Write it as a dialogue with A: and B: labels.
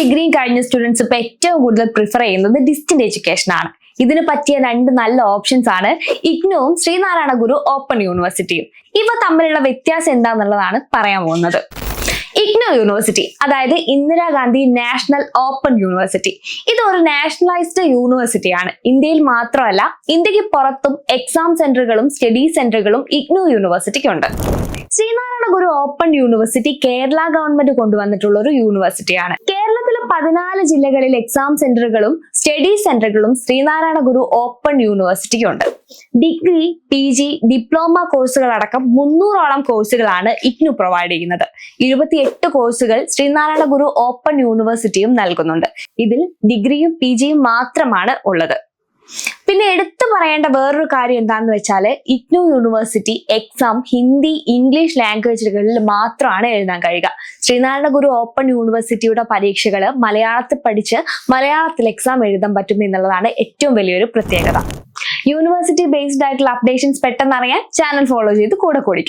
A: ഡിഗ്രിയും കഴിഞ്ഞ സ്റ്റുഡൻസ് ഇപ്പൊ ഏറ്റവും കൂടുതൽ പ്രിഫർ ചെയ്യുന്നത് ഡിസ്റ്റന്റ് എഡ്യൂക്കേഷൻ ആണ്. ഇതിന് പറ്റിയ രണ്ട് നല്ല ഓപ്ഷൻസ് ആണ് ഇഗ്നുവും ശ്രീനാരായണ ഗുരു ഓപ്പൺ യൂണിവേഴ്സിറ്റിയും ഇവ തമ്മിലുള്ള വ്യത്യാസം എന്താണെന്നുള്ളതാണ് പറയാൻ പോകുന്നത്. ഇഗ്നോ യൂണിവേഴ്സിറ്റി അതായത് ഇന്ദിരാഗാന്ധി നാഷണൽ ഓപ്പൺ യൂണിവേഴ്സിറ്റി ഇത് ഒരു നാഷണലൈസ്ഡ് യൂണിവേഴ്സിറ്റിയാണ് ഇന്ത്യയിൽ മാത്രമല്ല ഇന്ത്യയ്ക്ക് പുറത്തും എക്സാം സെന്ററുകളും സ്റ്റഡി സെന്ററുകളും ഇഗ്നോ യൂണിവേഴ്സിറ്റിക്ക് ഉണ്ട്. Sreenarayana Guru open university Kerala government കൊണ്ടുവന്നിട്ടുള്ള ഒരു യൂണിവേഴ്സിറ്റിയാണ് പതിനാല് ജില്ലകളിൽ എക്സാം സെന്ററുകളും സ്റ്റഡി സെന്ററുകളും ശ്രീനാരായണ ഗുരു ഓപ്പൺ ഉണ്ട്. ഡിഗ്രി പി ജി ഡിപ്ലോമ കോഴ്സുകൾ അടക്കം മുന്നൂറോളം കോഴ്സുകളാണ് ഇഗ്നു പ്രൊവൈഡ് ചെയ്യുന്നത്. ഇരുപത്തിയെട്ട് കോഴ്സുകൾ ശ്രീനാരായണ ഗുരു ഓപ്പൺ യൂണിവേഴ്സിറ്റിയും നൽകുന്നുണ്ട്. ഇതിൽ ഡിഗ്രിയും പി ജിയും മാത്രമാണ് ഉള്ളത്. പിന്നെ എടുത്തു പറയേണ്ട വേറൊരു കാര്യം എന്താണെന്ന് വെച്ചാൽ IGNOU university exam Hindi English ലാംഗ്വേജുകളിൽ മാത്രമാണ് എഴുതാൻ കഴിയുക. ശ്രീനാരായണ ഗുരു ഓപ്പൺ യൂണിവേഴ്സിറ്റിയുടെ പരീക്ഷകൾ മലയാളത്തിൽ പഠിച്ച് മലയാളത്തിൽ എക്സാം എഴുതാൻ പറ്റും എന്നുള്ളതാണ് ഏറ്റവും വലിയൊരു പ്രത്യേകത. യൂണിവേഴ്സിറ്റി ബേസ്ഡ് ആയിട്ടുള്ള അപ്ഡേഷൻസ് പെട്ടെന്ന് അറിയാൻ ചാനൽ ഫോളോ ചെയ്ത് കൂടെ കൂടിക്കും.